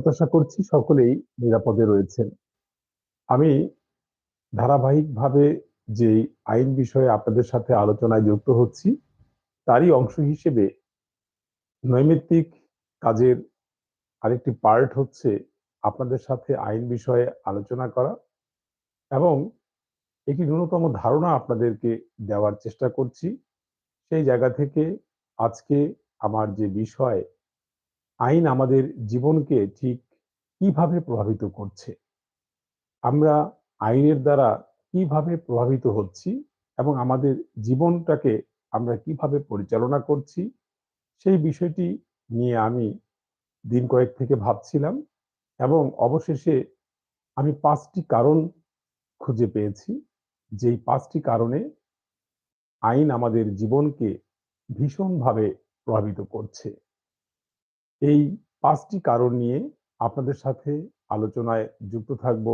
প্রত্যাশা করছি সকলেই নিরাপদে রয়েছেন। আমি ধারাবাহিকভাবে যে আইন বিষয়ে আপনাদের সাথে আলোচনায় যুক্ত হচ্ছি, তারই অংশ হিসেবে নৈমিত্তিক কাজের আরেকটি পার্ট হচ্ছে আপনাদের সাথে আইন বিষয়ে আলোচনা করা এবং একটি ন্যূনতম ধারণা আপনাদেরকে দেওয়ার চেষ্টা করছি। সেই জায়গা থেকে আজকে আমার যে বিষয় আইন আমাদের জীবনকে ঠিক কীভাবে প্রভাবিত করছে? আমরা আইনের দ্বারা কীভাবে প্রভাবিত হচ্ছি এবং আমাদের জীবনটাকে আমরা কীভাবে পরিচালনা করছি? সেই বিষয়টি নিয়ে আমি দিন কয়েক থেকে ভাবছিলাম এবং অবশেষে আমি পাঁচটি কারণ খুঁজে পেয়েছি। যেই পাঁচটি কারণে আইন আমাদের জীবনকে ভীষণভাবে প্রভাবিত করছে। এই পাঁচটি কারণ নিয়ে আপনাদের সাথে আলোচনায় যুক্ত থাকব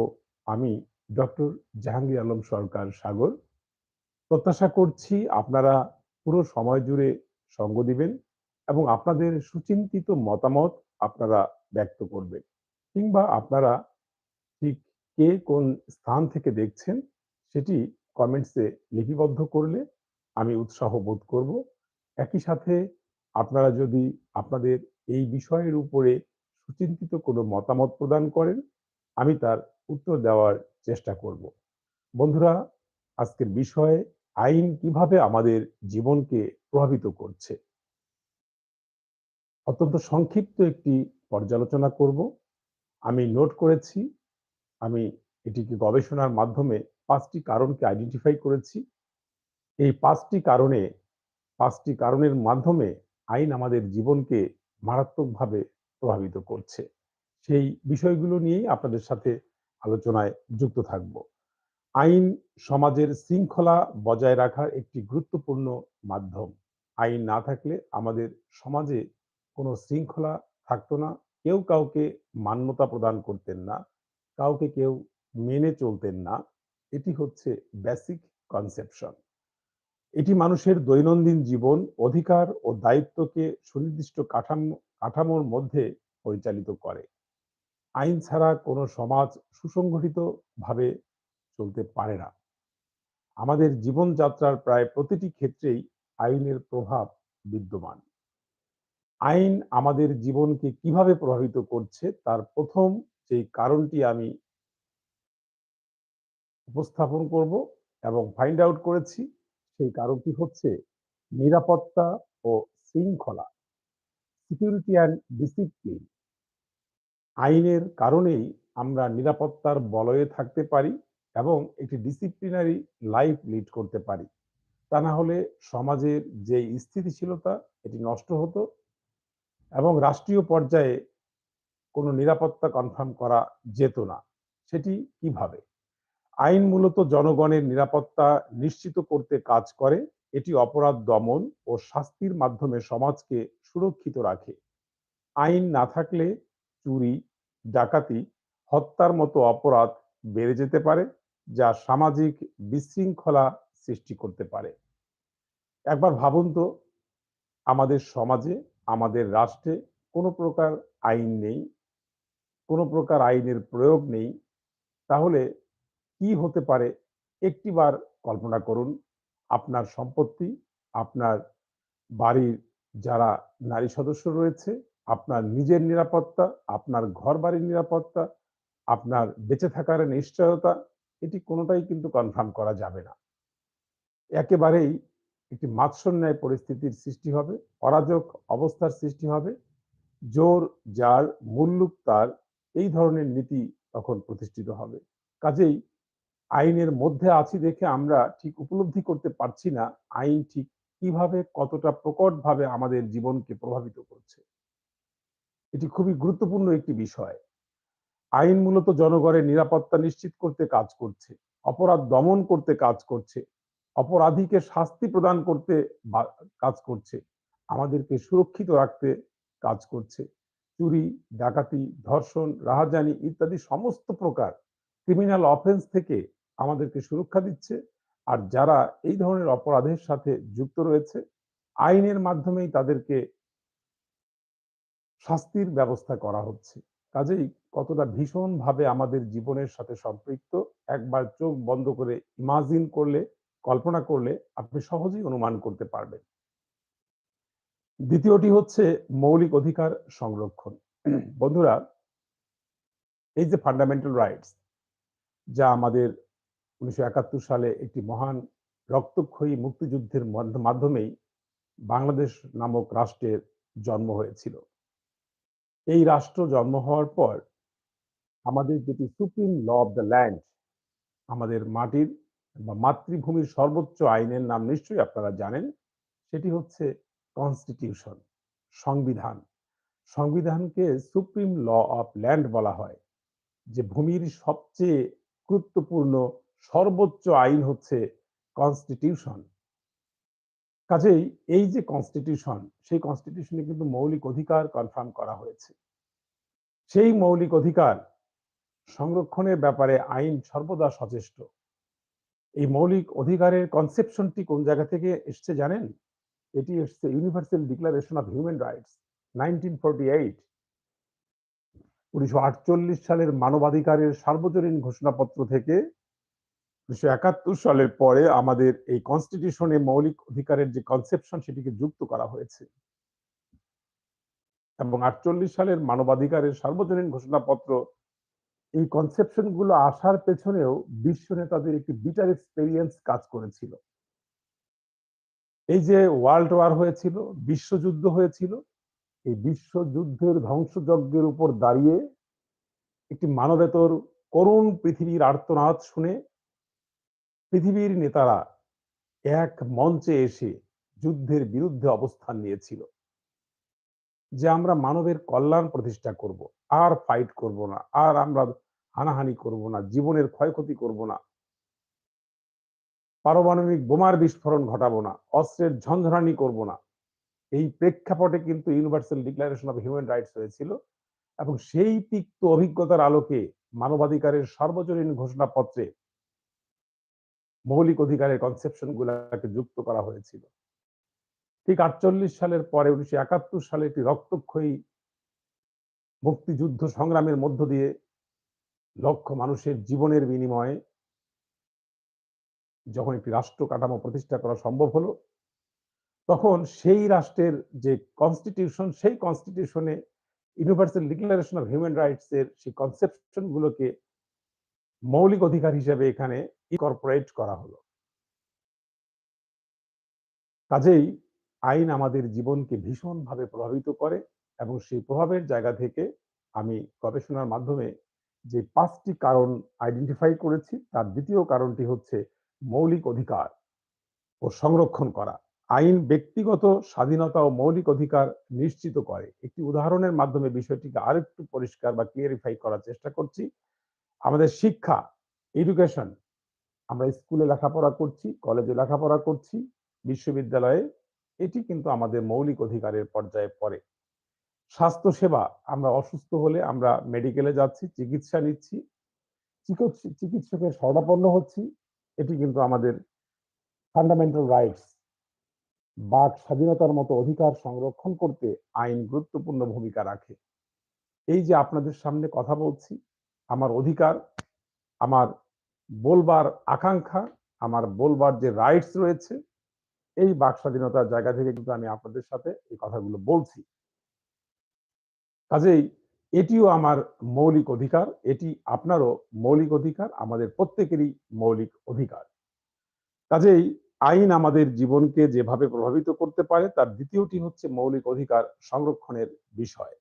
আমি ডক্টর জাহাঙ্গীর আলম সরকার সাগর। প্রত্যাশা করছি আপনারা পুরো সময় জুড়ে সঙ্গ দিবেন এবং আপনাদের সুচিন্তিত মতামত আপনারা ব্যক্ত করবেন কিংবা আপনারা ঠিক কে কোন স্থান থেকে দেখছেন সেটি কমেন্টসে লিপিবদ্ধ করলে আমি উৎসাহ বোধ করব। একই সাথে আপনারা যদি আপনাদের এই বিষয়ের উপরে সুচিন্তিত কোনো মতামত প্রদান করেন, আমি তার উত্তর দেওয়ার চেষ্টা করব। বন্ধুরা, আজকের বিষয়ে আইন কীভাবে আমাদের জীবনকে প্রভাবিত করছে? অত্যন্ত সংক্ষিপ্ত একটি পর্যালোচনা করব। আমি নোট করেছি, আমি এটিকে গবেষণার মাধ্যমে পাঁচটি কারণকে আইডেন্টিফাই করেছি। এই পাঁচটি কারণে, পাঁচটি কারণের মাধ্যমে আইন আমাদের জীবনকে মারাত্মকভাবে প্রভাবিত করছে। সেই বিষয়গুলো নিয়েই আপনাদের সাথে আলোচনায় যুক্ত থাকব। আইন সমাজের শৃঙ্খলা বজায় রাখার একটি গুরুত্বপূর্ণ মাধ্যম। আইন না থাকলে আমাদের সমাজে কোনো শৃঙ্খলা থাকতো না। কেউ কাউকে মান্যতা প্রদান করতেন না। কাউকে কেউ মেনে চলতেন না। এটি হচ্ছে বেসিক কনসেপশন এটি মানুষের দৈনন্দিন জীবন, অধিকার ও দায়িত্বকে সুনির্দিষ্ট কাঠামো, কাঠামোর মধ্যে পরিচালিত করে। আইন ছাড়া কোনো সমাজ সুসংগঠিত ভাবে চলতে পারে না। আমাদের জীবনযাত্রার প্রায় প্রতিটি ক্ষেত্রেই আইনের প্রভাব বিদ্যমান। আইন আমাদের জীবনকে কীভাবে প্রভাবিত করছে তার প্রথম যেই কারণটি আমি উপস্থাপন করব এবং ফাইন্ড আউট করেছি সেই কারণটি হচ্ছে নিরাপত্তা ও শৃঙ্খলা সিকিউরিটি অ্যান্ড ডিসিপ্লিন আইনের কারণেই আমরা নিরাপত্তার বলয়ে থাকতে পারি এবং একটি ডিসিপ্লিনারি লাইফ লিড করতে পারি। তা না হলে সমাজের যে স্থিতিশীলতা, এটি নষ্ট হতো এবং রাষ্ট্রীয় পর্যায়ে কোনো নিরাপত্তা কনফার্ম করা যেত না। সেটি কীভাবে? আইন মূলত জনগণের নিরাপত্তা নিশ্চিত করতে কাজ করে, এটি অপরাধ দমন ও শাস্তির মাধ্যমে সমাজকে সুরক্ষিত রাখে। আইন না থাকলে চুরি, ডাকাতি, হত্যার মতো অপরাধ বেড়ে যেতে পারে, যা সামাজিক বিশৃঙ্খলা সৃষ্টি করতে পারে। একবার ভাবুন তো, আমাদের সমাজে, আমাদের রাষ্ট্রে কোনো প্রকার আইন নেই, কোনো প্রকার আইনের প্রয়োগ নেই, তাহলে কি হতে পারে একটিবার কল্পনা করুন। আপনার সম্পত্তি, আপনার বাড়ির যারা নারী সদস্য রয়েছে, আপনার নিজের নিরাপত্তা, আপনার ঘর বাড়ির নিরাপত্তা, আপনার বেঁচে থাকার নিশ্চয়তা, এটি কোনোটাই কিন্তু কনফার্ম করা যাবে না। একেবারেই একটি মাৎসন্যায় পরিস্থিতির সৃষ্টি হবে, অরাজক অবস্থার সৃষ্টি হবে, জোর যার মূল্যুক তার, এই ধরনের নীতি তখন প্রতিষ্ঠিত হবে। কাজেই আইনের মধ্যে আছি দেখে আমরা ঠিক উপলব্ধি করতে পারছি না আইন ঠিক কীভাবে, কতটা প্রকটভাবে আমাদের জীবনকে প্রভাবিত করছে। এটি খুবই গুরুত্বপূর্ণ একটি বিষয়। আইন মূলত জনগণের নিরাপত্তা নিশ্চিত করতে কাজ করছে, অপরাধ দমন করতে কাজ করছে, অপরাধীকে শাস্তি প্রদান করতে কাজ করছে, আমাদেরকে সুরক্ষিত রাখতে কাজ করছে। চুরি, ডাকাতি, ধর্ষণ, রাহাজানি ইত্যাদি সমস্ত প্রকার ক্রিমিনাল অফেন্স থেকে আমাদেরকে সুরক্ষা দিচ্ছে। আর যারা এই ধরনের অপরাধের সাথে যুক্ত রয়েছে, আইনের মাধ্যমেই তাদেরকে শাস্তির ব্যবস্থা করা হচ্ছে। কাজেই কতটা ভীষণভাবে আমাদের জীবনের সাথে সম্পৃক্ত, একবার চোখ বন্ধ করে ইমাজিন করলে, কল্পনা করলে আপনি সহজেই অনুমান করতে পারবেন। দ্বিতীয়টি হচ্ছে মৌলিক অধিকার সংরক্ষণ। বন্ধুরা, এই যে ফান্ডামেন্টাল রাইটস যা আমাদের উনিশশো একাত্তর সালে একটি মহান রক্তক্ষয়ী মুক্তিযুদ্ধের মাধ্যমেই বাংলাদেশ নামক রাষ্ট্রের জন্ম হয়েছিল। এই রাষ্ট্র জন্ম হওয়ার পর আমাদের যেটি supreme law of the land, আমাদের মাটির বা মাতৃভূমির সর্বোচ্চ আইনের নাম নিশ্চয়ই আপনারা জানেন, সেটি হচ্ছে কনস্টিটিউশন সংবিধান। সংবিধানকে সুপ্রিম ল অফ ল্যান্ড বলা হয়, যে ভূমির সবচেয়ে গুরুত্বপূর্ণ সর্বোচ্চ আইন হচ্ছে কনস্টিটিউশন কাজেই এই যে কনস্টিটিউশন সেই কনস্টিটিউশনে কিন্তু মৌলিক অধিকার কনফার্ম করা হয়েছে। সেই মৌলিক অধিকার সংরক্ষণের ব্যাপারে আইন সর্বদা সচেষ্ট। এই মৌলিক অধিকারের কনসেপশনটি কোন জায়গা থেকে এসছে জানেন? এটি এসছে universal declaration of human rights nineteen উনিশশো সালের মানবাধিকারের সার্বজনীন ঘোষণাপত্র থেকে উনিশশো একাত্তর সালের পরে আমাদের এই কনস্টিটিউশনে মৌলিক অধিকারের যে কনসেপশন সেটিকে যুক্ত করা হয়েছে। এবং আটচল্লিশ সালের মানবাধিকারের সার্বজনীন ঘোষণাপত্র এই কনসেপশনগুলো আসার পেছনেও বিশ্ব নেতাদের একটি বিটার এক্সপেরিয়েন্স কাজ করেছিল। এই যে ওয়ার্ল্ড ওয়ার হয়েছিল, বিশ্বযুদ্ধ হয়েছিল, এই বিশ্বযুদ্ধের ধ্বংসযজ্ঞের উপর দাঁড়িয়ে একটি মানবেতর করুণ পৃথিবীর আর্তনাদ শুনে পৃথিবীর নেতারা এক মঞ্চে এসে যুদ্ধের বিরুদ্ধে অবস্থান নিয়েছিল যে আমরা মানবের কল্যাণ প্রতিষ্ঠা করব, আর ফাইট করব না, আর আমরা হানাহানি করব না, জীবনের ক্ষয়ক্ষতি করব না। পারমাণবিক বোমার বিস্ফোরণ ঘটাবো না, অস্ত্রের ঝঞ্ঝরানি করব না। এই প্রেক্ষাপটে কিন্তু universal declaration of human rights হয়েছিল এবং সেই তিক্ত অভিজ্ঞতার আলোকে মানবাধিকারের সর্বজনীন ঘোষণাপত্রে মৌলিক অধিকারের কনসেপশন গুলাকে যুক্ত করা হয়েছিল। ঠিক আটচল্লিশ সালের পরে উনিশশো একাত্তর সালে একটি রক্তক্ষয়ী মুক্তিযুদ্ধ সংগ্রামের মধ্য দিয়ে লক্ষ মানুষের জীবনের বিনিময়ে যখন একটি রাষ্ট্র কাঠামো প্রতিষ্ঠা করা সম্ভব হলো, তখন সেই রাষ্ট্রের যে কনস্টিটিউশন সেই কনস্টিটিউশনে universal declaration of human rights এর সেই কনসেপশন গুলোকে মৌলিক অধিকার হিসেবে এখানে ইনকর্পোরেট করা হলো। কাজেই আইন আমাদের জীবনকে ভীষণভাবে প্রভাবিত করে এবং সেই প্রভাবের জায়গা থেকে আমি গবেষণার মাধ্যমে যে পাঁচটি কারণ আইডেন্টিফাই করেছি, তার দ্বিতীয় কারণটি হচ্ছে মৌলিক অধিকার ও সংরক্ষণ করা। আইন ব্যক্তিগত স্বাধীনতা ও মৌলিক অধিকার নিশ্চিত করে। একটি উদাহরণের মাধ্যমে বিষয়টিকে আরেকটু পরিষ্কার বা ক্লিয়ারিফাই করার চেষ্টা করছি। আমাদের শিক্ষা এডুকেশন আমরা স্কুলে লেখাপড়া করছি কলেজে লেখাপড়া করছি, বিশ্ববিদ্যালয়ে, এটি কিন্তু আমাদের মৌলিক অধিকারের পর্যায়ে পড়ে। স্বাস্থ্যসেবা, আমরা অসুস্থ হলে আমরা মেডিকেলে যাচ্ছি, চিকিৎসা নিচ্ছি চিকিৎসকের শরণাপন্ন হচ্ছি, এটি কিন্তু আমাদের ফান্ডামেন্টাল রাইটস বাক স্বাধীনতার মতো অধিকার সংরক্ষণ করতে আইন গুরুত্বপূর্ণ ভূমিকা রাখে। এই যে আপনাদের সামনে কথা বলছি আমার অধিকার, আমার বলবার আকাঙ্ক্ষা, আমার বলবার যে রাইটস রয়েছে, এই বাক স্বাধীনতার জায়গা থেকে কিন্তু আমি আপনাদের সাথে এই কথাগুলো বলছি। কাজেই এটিও আমার মৌলিক অধিকার, এটি আপনারও মৌলিক অধিকার, আমাদের প্রত্যেকেরই মৌলিক অধিকার। কাজেই আইন আমাদের জীবনকে যেভাবে প্রভাবিত করতে পারে, তার দ্বিতীয়টি হচ্ছে মৌলিক অধিকার সংরক্ষণের বিষয়।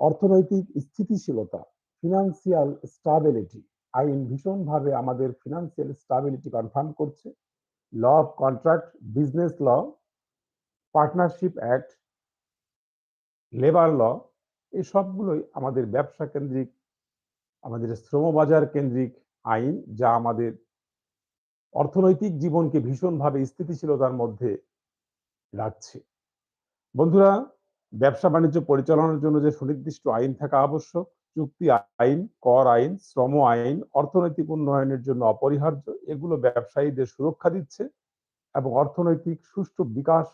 অর্থনৈতিক স্থিতিশীলতা ফিনান্সিয়াল স্টাবিলিটি আইন ভীষণভাবে আমাদের ফিনান্সিয়াল স্টাবিলিটি কনফার্ম করছে। Law of contract business law partnership act labour law এই সবগুলোই আমাদের ব্যবসা কেন্দ্রিক, আমাদের শ্রমবাজার কেন্দ্রিক আইন যা আমাদের অর্থনৈতিক জীবনকে ভীষণভাবে স্থিতিশীলতার মধ্যে রাখছে। বন্ধুরা, ব্যবসা বাণিজ্য পরিচালনার জন্য যে সুনির্দিষ্ট আইন থাকা আবশ্যক চুক্তি আইন, কর আইন, শ্রম আইন, অর্থনৈতিক উন্নয়নের জন্য অপরিহার্য, এগুলো ব্যবসায়ীদের সুরক্ষা দিচ্ছে এবং অর্থনৈতিক সুষ্ঠু বিকাশ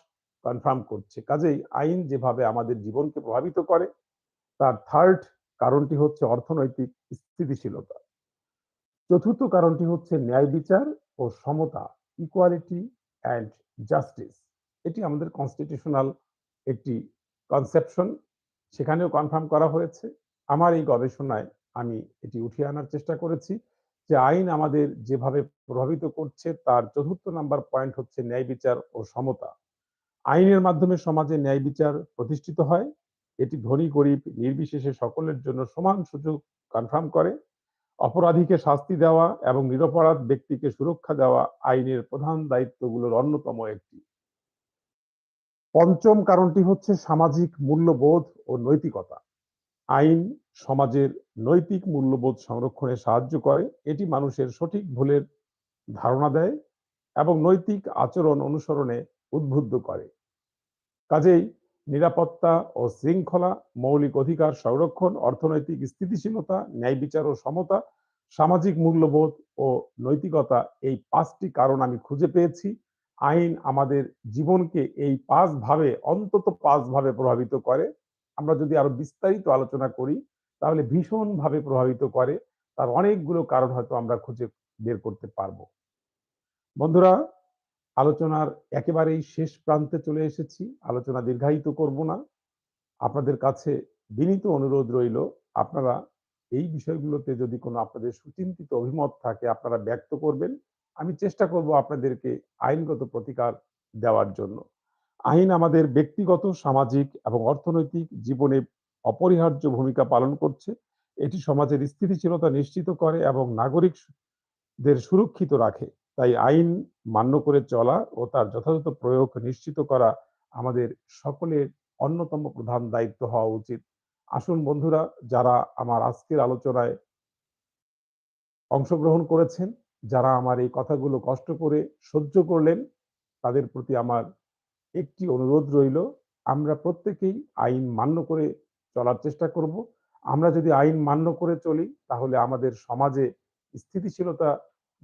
কনফার্ম করছে। কাজেই আইন যেভাবে আমাদের জীবনকে প্রভাবিত করে, তার থার্ড কারণটি হচ্ছে অর্থনৈতিক স্থিতিশীলতা। চতুর্থ কারণটি হচ্ছে ন্যায় বিচার ও সমতা ইকুয়ালিটি অ্যান্ড জাস্টিস এটি আমাদের কনস্টিটিউশনাল একটি কনসেপশন সেখানেও কনফার্ম করা হয়েছে। আমার এই গবেষণায় আমি এটি উঠিয়ে আনার চেষ্টা করেছি যে আইন আমাদের যেভাবে প্রভাবিত করছে তার চতুর্থ নাম্বার পয়েন্ট হচ্ছে ন্যায় বিচার ও সমতা। আইনের মাধ্যমে সমাজে ন্যায় বিচার প্রতিষ্ঠিত হয়, এটি ধনী, গরিব, নির্বিশেষে সকলের জন্য সমান সুযোগ কনফার্ম করে, অপরাধীকে শাস্তি দেওয়া এবং নিরপরাধ ব্যক্তিকে সুরক্ষা দেওয়া আইনের প্রধান দায়িত্বগুলোর অন্যতম একটি। পঞ্চম কারণটি হচ্ছে সামাজিক মূল্যবোধ ও নৈতিকতা। আইন সমাজের নৈতিক মূল্যবোধ সংরক্ষণে সাহায্য করে, এটি মানুষের সঠিক ভুলের ধারণা দেয় এবং নৈতিক আচরণ অনুসরণে উদ্বুদ্ধ করে। কাজেই নিরাপত্তা ও শৃঙ্খলা, মৌলিক অধিকার সংরক্ষণ, অর্থনৈতিক স্থিতিশীলতা, ন্যায় বিচার ও সমতা, সামাজিক মূল্যবোধ ও নৈতিকতা এই পাঁচটি কারণ আমি খুঁজে পেয়েছি। আইন আমাদের জীবনকে এই পাঁচ ভাবে, অন্তত পাঁচ ভাবে প্রভাবিত করে। আমরা যদি আরও বিস্তারিত আলোচনা করি, তাহলে ভীষণভাবে প্রভাবিত করে, তার অনেকগুলো কারণ হয়তো আমরা খুঁজে বের করতে পারব। বন্ধুরা, আলোচনার একেবারেই শেষ প্রান্তে চলে এসেছি। আলোচনা দীর্ঘায়িত করব না। আপনাদের কাছে বিনীত অনুরোধ রইল, আপনারা এই বিষয়গুলোতে যদি কোনো আপনাদের সুচিন্তিত অভিমত থাকে, আপনারা ব্যক্ত করবেন। আমি চেষ্টা করব আপনাদেরকে আইনগত প্রতিকার দেওয়ার জন্য। আইন আমাদের ব্যক্তিগত, সামাজিক এবং অর্থনৈতিক জীবনে অপরিহার্য ভূমিকা পালন করছে। এটি সমাজের স্থিতিশীলতা নিশ্চিত করে এবং নাগরিকদের সুরক্ষিত রাখে। তাই আইন মান্য করে চলা ও তার যথাযথ প্রয়োগ নিশ্চিত করা আমাদের সকলের অন্যতম প্রধান দায়িত্ব হওয়া উচিত। আসুন বন্ধুরা, যারা আমার আজকের আলোচনায় অংশগ্রহণ করেছেন, যারা আমার এই কথাগুলো কষ্ট করে সহ্য করলেন, তাদের প্রতি আমার একটি অনুরোধ রইল, আমরা প্রত্যেকেই আইন মান্য করে চলার চেষ্টা করব। আমরা যদি আইন মান্য করে চলি, তাহলে আমাদের সমাজে স্থিতিশীলতা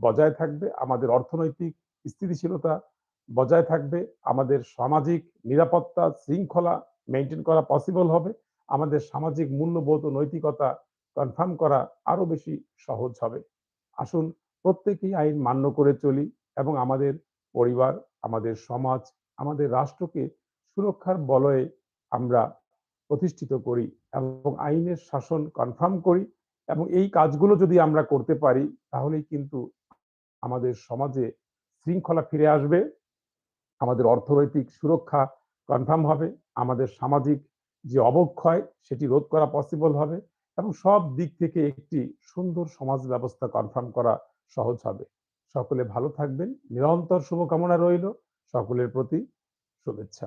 বজায় থাকবে, আমাদের অর্থনৈতিক স্থিতিশীলতা বজায় থাকবে, আমাদের সামাজিক নিরাপত্তা শৃঙ্খলা মেনটেন করা পসিবল হবে, আমাদের সামাজিক মূল্যবোধ ও নৈতিকতা কনফার্ম করা আরও বেশি সহজ হবে। আসুন, প্রত্যেকেই আইন মান্য করে চলি এবং আমাদের পরিবার, আমাদের সমাজ আমাদের রাষ্ট্রকে সুরক্ষার বলয়ে আমরা প্রতিষ্ঠিত করি এবং আইনের শাসন কনফার্ম করি এবং এই কাজগুলো যদি আমরা করতে পারি, তাহলেই কিন্তু আমাদের সমাজে শৃঙ্খলা ফিরে আসবে, আমাদের অর্থনৈতিক সুরক্ষা কনফার্ম হবে, আমাদের সামাজিক যে অবক্ষয় সেটি রোধ করা পসিবল হবে এবং সব দিক থেকে একটি সুন্দর সমাজ ব্যবস্থা কনফার্ম করা সহজ হবে। সকলে ভালো থাকবেন, নিরন্তর শুভকামনা রইল। সকলের প্রতি শুভেচ্ছা।